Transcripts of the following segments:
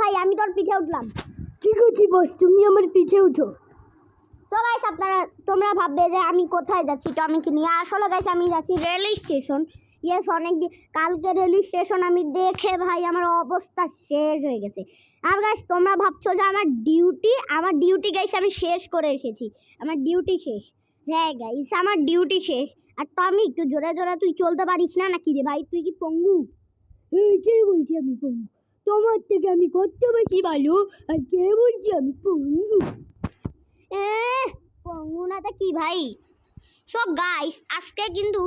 ভাই আমি তোর পিঠে উঠলাম। ঠিক আছে বস? তুমি আমার পিঠে উঠো। তো গাইস আপনারা তোমরা ভাববে যে আমি কোথায় যাচ্ছি? টমিকে নিয়ে আসলে গাইস আমি যাচ্ছি রেল স্টেশন। ইয়েস অনেক দিন কালকে রেল স্টেশন আমি দেখে ভাই আমার অবস্থা শেষ হয়ে গেছে। আর গাইস তোমরা ভাবছ যে আমার ডিউটি আমার ডিউটি গাইস আমি শেষ করে এসেছি। আমার ডিউটি শেষ। হ্যাঁ গাইস আমার ডিউটি শেষ। আর টমি একটু জোরে জোরে তুই চলতে পারিস না নাকি রে ভাই? তুই কি পঙ্গু? কে বলছি আমি পঙ্গু? তোমার থেকে আমি করতে বেশি ভালো? আর কে বলছি আমি? পঙ্গু। এ পঙ্গু কি ভাই? সো গাইস আজকে কিন্তু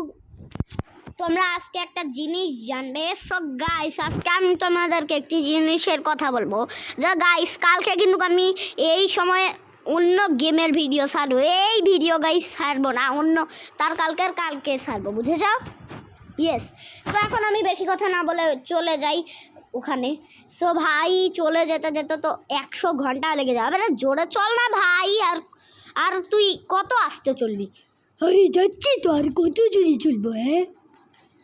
তোমরা আজকে একটা জিনিস জানবে। সো গাইস আজকে আমি তোমাদেরকে একটি জিনিসের কথা বলব। যে গাইস কালকে কিন্তু আমি এই সময় অন্য গেমের ভিডিও ছাড়বো। এই ভিডিও গাইস ছাড়বো না, অন্য তার কালকের কালকে ছাড়বো বুঝে যাও ইয়েস তো এখন আমি বেশি কথা না বলে চলে যাই। ওখানে। সো ভাই চলে যেতে যেতে তো একশো ঘণ্টা লেগে যাবে আরে জোরে চল না ভাই আর আর তুই কত আসতে চলবি? আরে যাচ্ছি তো আর কত জোরে চলবো হ্যাঁ?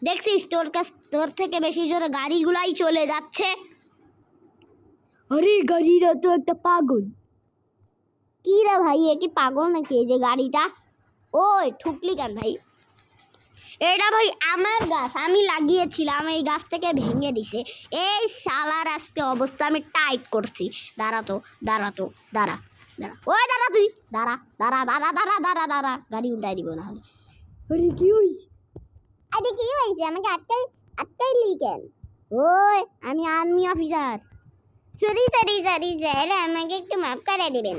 দেখছিস তোর কাছ তোর থেকে বেশি জোরে গাড়িগুলাই চলে যাচ্ছে। আরে গাড়িরা তো একটা পাগল। কি রে ভাই এ কি পাগল নাকি এই যে গাড়িটা? ওই ঠুকলি কেন ভাই? এটা ভাই আমার গাছ আমি লাগিয়েছিলাম এই গাছ থেকে ভেঙে দিছে। এই শালার আজকে অবস্থা আমি টাইট করছি। দাঁড়া তো দাঁড়া তো দাঁড়া দাঁড়া। ওই দাঁড়া তুই দাঁড়া দাঁড়া দাঁড়া দাঁড়া দাঁড়া দাঁড়া। গাড়ি উল্টাই দিব না হলে। আরে কি হয়েছে আরে কি হয়েছে আমাকে আটকাই আটকাইলি কেন? ওই আমি army officer sorry sorry sorry sir আমাকে একটু মাফ করে দেবেন।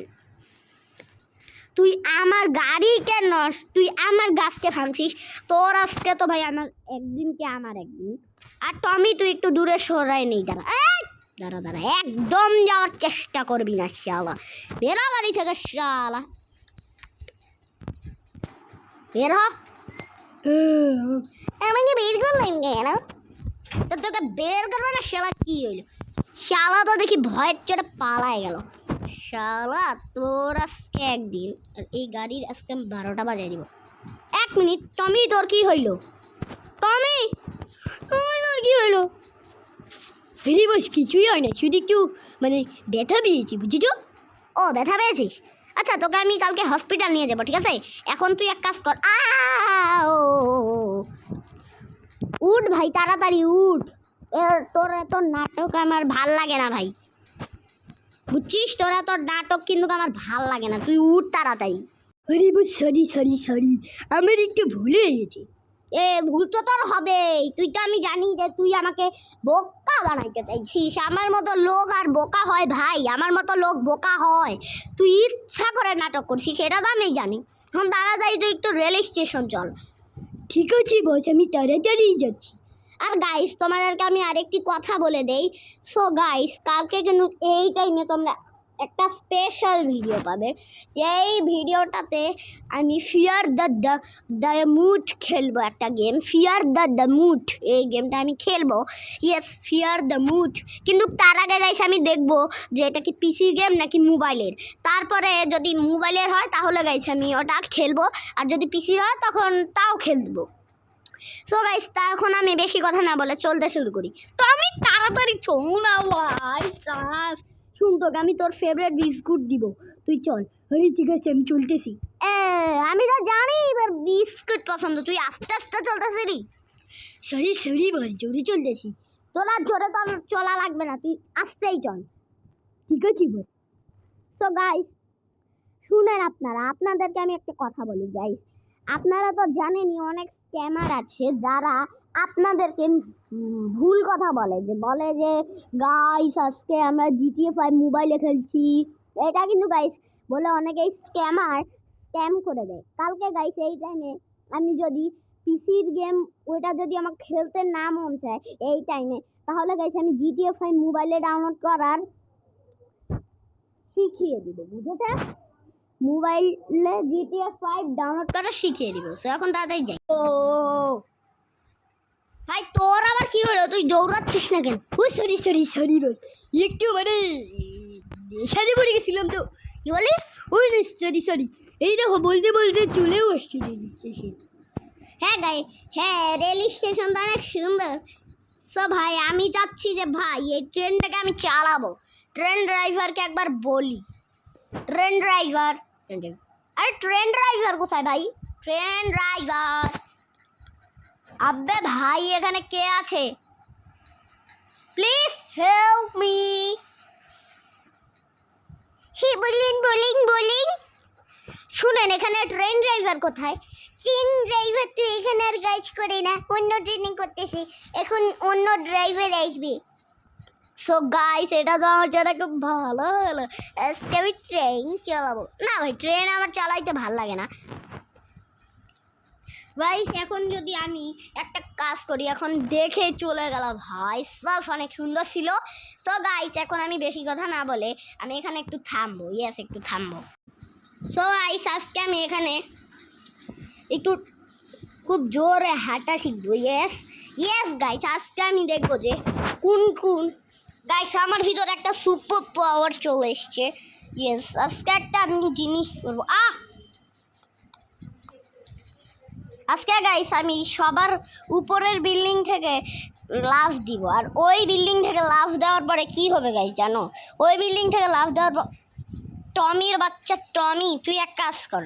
তুই আমার গাড়িকে নস? তুই আমার গাছকে ভাঙছিস? তোর আজকে তো ভাই আমার একদিন কি আমার একদিন? আর টমি, তুই একটু দূরে সরাই নেই, দাঁড়া! দাঁড়া দাঁড়া, একদম যাওয়ার চেষ্টা করবি না, শালা। বেরো বাড়ি থেকে, শালা। বের হ। আমাকে বের করলেন কেন? তো তোকে বের করবে না, শালা, কি হইল? শালা তো দেখি ভয়ের চড়ে পালায় গেল। শালা তোর আজকে একদিন আর এই গাড়ির আজকে আমি বারোটা বাজাই দিব। এক মিনিট, টমি, তোর কি হইল? টমি টমি, তোর কি হইল? আরে বস, কিছুই হয় না, শুধু একটু মানে ব্যথা পেয়েছি, বুঝেছ? ও, ব্যথা পেয়েছিস? আচ্ছা তোকে আমি কালকে হসপিটাল নিয়ে যাব, ঠিক আছে? এখন তুই এক কাজ কর আ ও। উঠ ভাই, তাড়াতাড়ি উঠ। তোর এত নাটক আমার ভালো লাগে না ভাই। বুঝছিস? তোর এত নাটক কিন্তু আমার ভালো লাগে না। তুই উঠ তাড়াতাড়ি। আরে সরি সরি সরি আমার একটু ভুল হয়ে গেছে। এ ভুল তো তোর হবেই। তুই তো আমি জানি যে তুই আমাকে বোকা বানাইতে চাইছিস। আমার মতো লোক আর বোকা হয় ভাই। আমার মতো লোক বোকা হয়। তুই ইচ্ছা করে নাটক করছিস সেটা তো আমি জানি। এখন তাড়াতাড়ি তুই একটু রেল স্টেশন চল। ঠিক আছে বস আমি তাড়াতাড়ি যাচ্ছি। আর গাইস তোমাদেরকে আমি আরেকটি কথা বলে দেই। সো গাইস কালকে কিন্তু এই টাইমে তোমরা একটা স্পেশাল ভিডিও পাবে। এই ভিডিওটাতে আমি ফিয়ার দ্য দ্য মুড খেলব একটা game fear the the mood এই গেমটা আমি খেলব। ইয়েস ফিয়ার দ্য মুড কিন্তু তার আগে গাইস আমি দেখব যে এটা কি পিসি গেম নাকি মোবাইলের তারপরে যদি মোবাইলের হয়, তাহলে গাইস আমি ওটা খেলব। আর যদি পিসির হয়, তখন তাও খেলব। সো গাইস তা এখন আমি বেশি কথা না বলে চলতে শুরু করি। তো আমি তাড়াতাড়ি চল না ভাই স্যার, শুন তোকে, আমি তোর ফেভারিট বিস্কুট দিব। তুই চল। আরে ঠিক আছে, আমি চলতেছি। আমি তো জানি, এবার বিস্কুট পছন্দ। তুই আস্তে আস্তে চলতেছিলি। সরি সরি বস জোরে চলতেছি। তোলা জোরে তোর চলা লাগবে না, তুই আস্তেই চল। ঠিক আছে বস তো গাইস শুনেন আপনারা, আপনাদেরকে আমি একটা কথা বলি গাইস আপনারা তো জানেনই, অনেক স্ক্যামার আছে যারা আপনাদেরকে ভুল কথা বলে, যে বলে যে গাইস আজকে আমরা জিটিএ ফাইভ মোবাইলে খেলছি। এটা কিন্তু গাইস বলে অনেকেই স্ক্যামার স্ক্যাম করে দেয়। কালকে গাইস এই টাইমে আমি যদি পিসির গেম ওইটা যদি আমার খেলতে না মন চায়, এই টাইমে তাহলে গাইস আমি জিটিএ ফাইভ মোবাইলে ডাউনলোড করার শিখিয়ে দিব বুঝেছে মোবাইলে জিটিএ ফাইভ ডাউনলোড করা শিখিয়ে দিব। সো এখন তাড়াতাড়ি যাই। ও। ভাই, তোর আবার কি হলো? তুই দৌড়াচ্ছিস না কেন? ও সরি সরি সরি বস একটু মানে সাজে পড়ে গেছিলাম তো। কি বলি? ওই সরি সরি এই দেখো, বলতে বলতে চলেও আসছি হ্যাঁ গাই হ্যাঁ রেল স্টেশন তো অনেক সুন্দর। সো ভাই, আমি চাচ্ছি যে, ভাই, এই ট্রেনটাকে আমি চালাবো। ট্রেন ড্রাইভারকে একবার বলি। ট্রেন ড্রাইভার আরে ট্রেন ড্রাইভার কোথায় ভাই? ট্রেন ড্রাইভার আব্বে ভাই, এখানে কে আছে? প্লিজ হেল্প মি হি বলিন বলিন বলিন শুনেন, এখানে ট্রেন ড্রাইভার কোথায়? ট্রেন ড্রাইভার তো এখানে আর কাজ করে না, অন্য ট্রেনিং করতেছি। এখন অন্য ড্রাইভার আসবে। সো গাইস এটা তো আমার জন্য খুব ভালো হলো। আজকে আমি ট্রেন চালাবো। না ভাই ট্রেন আমার চালাইতে ভালো লাগে না। গাইস এখন যদি আমি একটা কাজ করি, এখন দেখে চলে গেল ভাই, সব অনেক সুন্দর ছিল। সো গাইস এখন আমি বেশি কথা না বলে আমি এখানে একটু থামবো। ইয়েস একটু থামবো। সো গাইস আজকে আমি এখানে একটু খুব জোরে হাঁটা শিখব। ইয়েস ইয়েস গাইস আজকে আমি দেখব যে কোন কোন গাইস আমার ভিতরে একটা সুপার পাওয়ার চলে এসছে। ইয়েস আজকে একটা আমি জিনিস করব। আ আজকে গাইস আমি সবার উপরের বিল্ডিং থেকে লাফ দিব। আর ওই বিল্ডিং থেকে লাফ দেওয়ার পরে কি হবে গাইস জানো? ওই বিল্ডিং থেকে লাফ দেওয়ার পর টমির বাচ্চা টমি, তুই এক কাজ কর।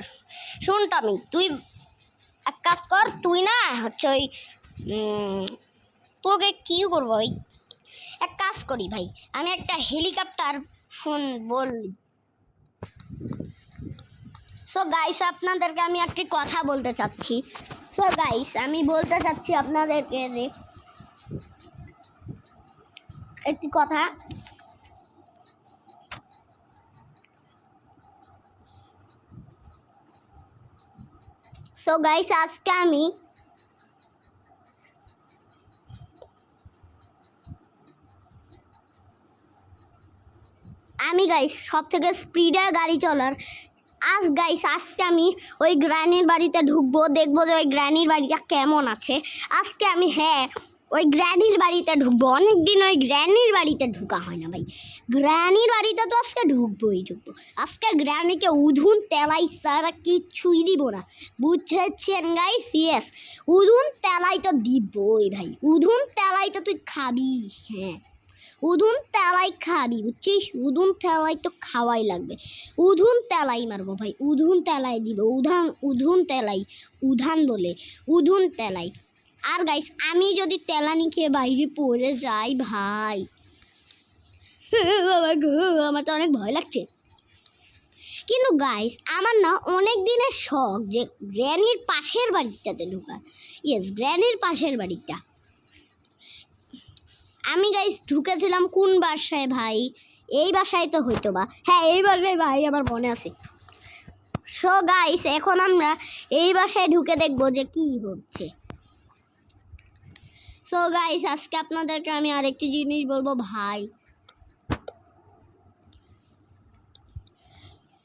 শুন টমি, তুই এক কাজ কর, তুই না হচ্ছে ওই তোকে কী করব, ওই এক কাজ করি ভাই, আমি একটা হেলিকপ্টার ফোন বলি সো গাইস আপনাদেরকে আমি একটি কথা বলতে চাচ্ছি। সো গাইস আমি বলতে চাচ্ছি আপনাদেরকে যে একটি কথা। সো গাইস আজকে আমি আমি গাইস সব থেকে স্পিডে গাড়ি চলার। আজ গাইস আজকে আমি ওই গ্র্যানির বাড়িতে ঢুকবো, দেখব যে ওই গ্র্যানির বাড়িটা কেমন আছে। আজকে আমি হ্যাঁ ওই গ্র্যানির বাড়িতে ঢুকবো। অনেক দিন ওই গ্র্যানির বাড়িতে ঢুকা হয় না ভাই। গ্র্যানির বাড়িতে তো আজকে ঢুকবোই, ঢুকবো। আজকে গ্র্যানিকে উধুন তেলাই তারা কিচ্ছুই দিব না। বুঝছেন গাইস ইয়েস উধুন তেলাই তো দিবই ভাই। উধুন তেলাই তো তুই খাবি হ্যাঁ। উধুন তেলাই খাবি, বুঝছিস? উধুন তেলাই তো খাওয়াই লাগবে। উধুন তেলাই মারবো ভাই, উধুন তেলাই দিব, উধান, উধুন তেলাই, উধান বলে, উধুন তেলাই। আর গাইস আমি যদি তেলানি খেয়ে বাইরে পড়ে যাই ভাই। আমার তো অনেক ভয় লাগছে। কিন্তু গাইস আমার না অনেক দিনের শখ যে গ্র্যানির পাশের বাড়িটাতে ঢোকা ইয়েস গ্র্যানির পাশের বাড়িটা। আমি গাইস ঢুকেছিলাম কোন বাসায় ভাই? এই বাসায় তো হইতো বা। হ্যাঁ এই বাসায় ভাই, আমার মনে আছে। সো গাইস এখন আমরা এই বাসায় ঢুকে দেখব যে কি হচ্ছে। সো গাইস আজকে আপনাদেরকে আমি আরেকটি জিনিস বলব ভাই।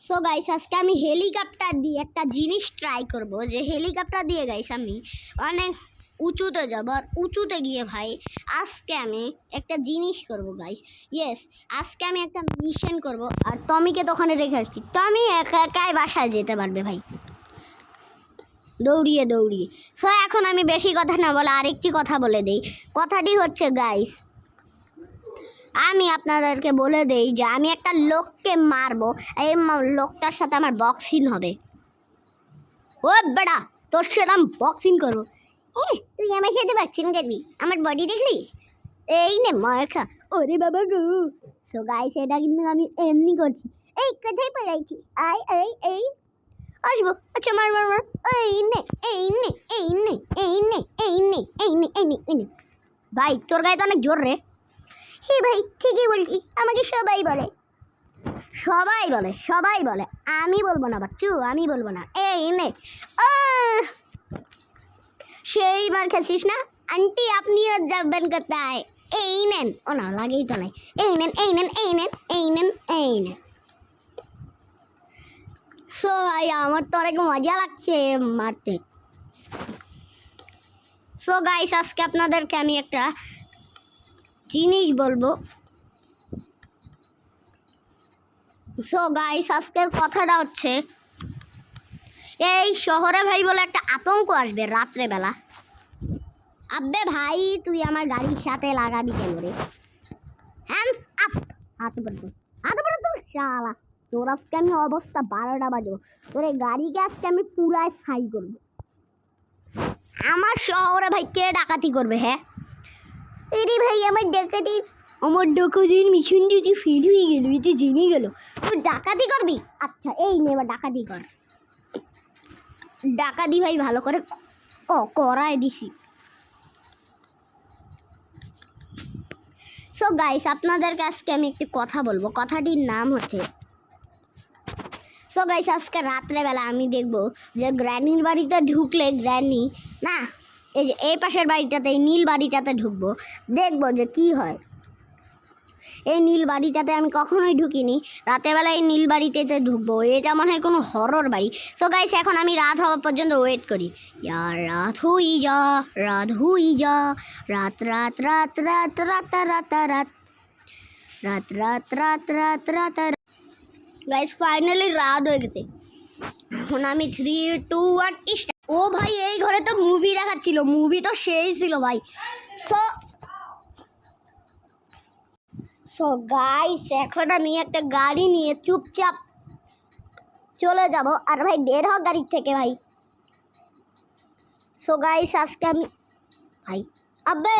সো গাইস আজকে আমি হেলিকপ্টার দিয়ে একটা জিনিস ট্রাই করব। যে হেলিকপ্টার দিয়ে গাইস আমি অনেক উঁচুতে যাব আর উঁচুতে গিয়ে ভাই, আজকে আমি একটা জিনিস করব গাইস ইয়েস আজকে আমি একটা মিশন করব আর টমিকে তো ওখানে রেখে আসছি। টমি একা একাই বাসায় যেতে পারবে ভাই। দৌড়িয়ে দৌড়িয়ে। সো এখন আমি বেশি কথা না বলে আরেকটি কথা বলে দেই। কথাটি হচ্ছে গাইস আমি আপনাদেরকে বলে দেই যে আমি একটা লোককে মারবো। এই লোকটার সাথে আমার বক্সিং হবে। ও বেটা তোর সাথে আমি বক্সিং করব। এ, তুই আমার সাথে বক্সিং করবি আমার বডি দেখলি? এই নে মার খা ওরে বাবা গো। সো গাইস এটা কিন্তু আমি এমনি করছি। এই, কোথায় পড়াইছি আই এই এই। আসব। আচ্ছা মার মার মার। এই নে এই নে এই নে এই নে এই নে এই নে এই নে এই নে। ভাই, তোর গায়ে তো অনেক জোর রে। হে ভাই, ঠিকই বলছি। আমাকে সবাই বলে। সবাই বলে সবাই বলে। আমি বলব না, বাচ্চু, আমি বলব না। এই নে। আহ! সেই মার খাচ্ছিস না? আন্টি, আপনিও যাবেন কোথায়? এই নেন। ও না, লাগেই তো নাই। এই নেন এই নেন এই নেন এই নেন এই নেন। সো ভাই, আমার তো অনেক মজা লাগছে মারতে। সো গাইস আজকে আপনাদেরকে আমি একটা জিনিস বলব। সো গাইস আজকের কথাটা হচ্ছে এই শহরে ভাই বলে একটা আতঙ্ক আসবে রাত্রেবেলা। আব্বে ভাই, তুই আমার গাড়ির সাথে লাগাবি কেন রে? হ্যান্ডস আপ হাত উপরে তোল। হাত উপরে তোর শালা, তোর আজকে আমি অবস্থা বারোটা বাজবো। তোর এই গাড়িকে আজকে আমি পুরাই সাই করব। আমার শহরে ভাই কে ডাকাতি করবে হ্যাঁ? এরে ভাই, আমার ডাকাতি আমার ডাকাতির মিশন যদি ফেল হয়ে গেল, এতে জেনে গেল। তুই ডাকাতি করবি? আচ্ছা এই নে এবার ডাকাতি কর। ডাকাতি ভাই ভালো করে ক করায় দিছি। সো গাইস আপনাদেরকে আজকে আমি একটি কথা বলব। কথাটির নাম হচ্ছে সো গাইস আজকে রাত্রেবেলা আমি দেখব যে গ্র্যানির বাড়িতে ঢুকলে গ্র্যানি, না, এই যে এই পাশের বাড়িটাতে এই নীল বাড়িটাতে ঢুকবো, দেখব যে কি হয়। এই নীল বাড়িটাতে আমি কখনোই ঢুকিনি। রাতেবেলা এই নীল বাড়িটাতে ঢুকবো। এটা মনে হয় কোনো হরর বাড়ি। সো গাইস এখন আমি রাত হওয়া পর্যন্ত ওয়েট করি। ইয়ার রাত হুই যা, রাত হুই যা। রাত রাত রাত রাত রাত রাত রাত। রাত রাত রাত রাত রাত গাইস ফাইনালি রাত হয়ে গেছে। এখন আমি থ্রি টু ওয়ান ও ভাই, এই ঘরে তো মুভি দেখাচ্ছিল। মুভি তো সেই ছিল ভাই। সো সো গাইস এখন আমি একটা গাড়ি নিয়ে চুপচাপ চলে যাব আর ভাই বের হোক গাড়ির থেকে ভাই সো গাইস আজকে আমি ভাই আব্বে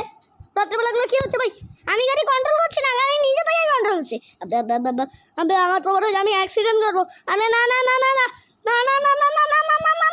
রাত্রেবেলাগুলো কি হচ্ছে ভাই আমি গাড়ি কন্ট্রোল করছি না গাড়ি নিজে থেকে কন্ট্রোল হচ্ছে আব্বে আব্বে আব্বে আব্বে আমার তো মনে হয় আমি অ্যাক্সিডেন্ট করব আরে না না না না না না না না না না না না না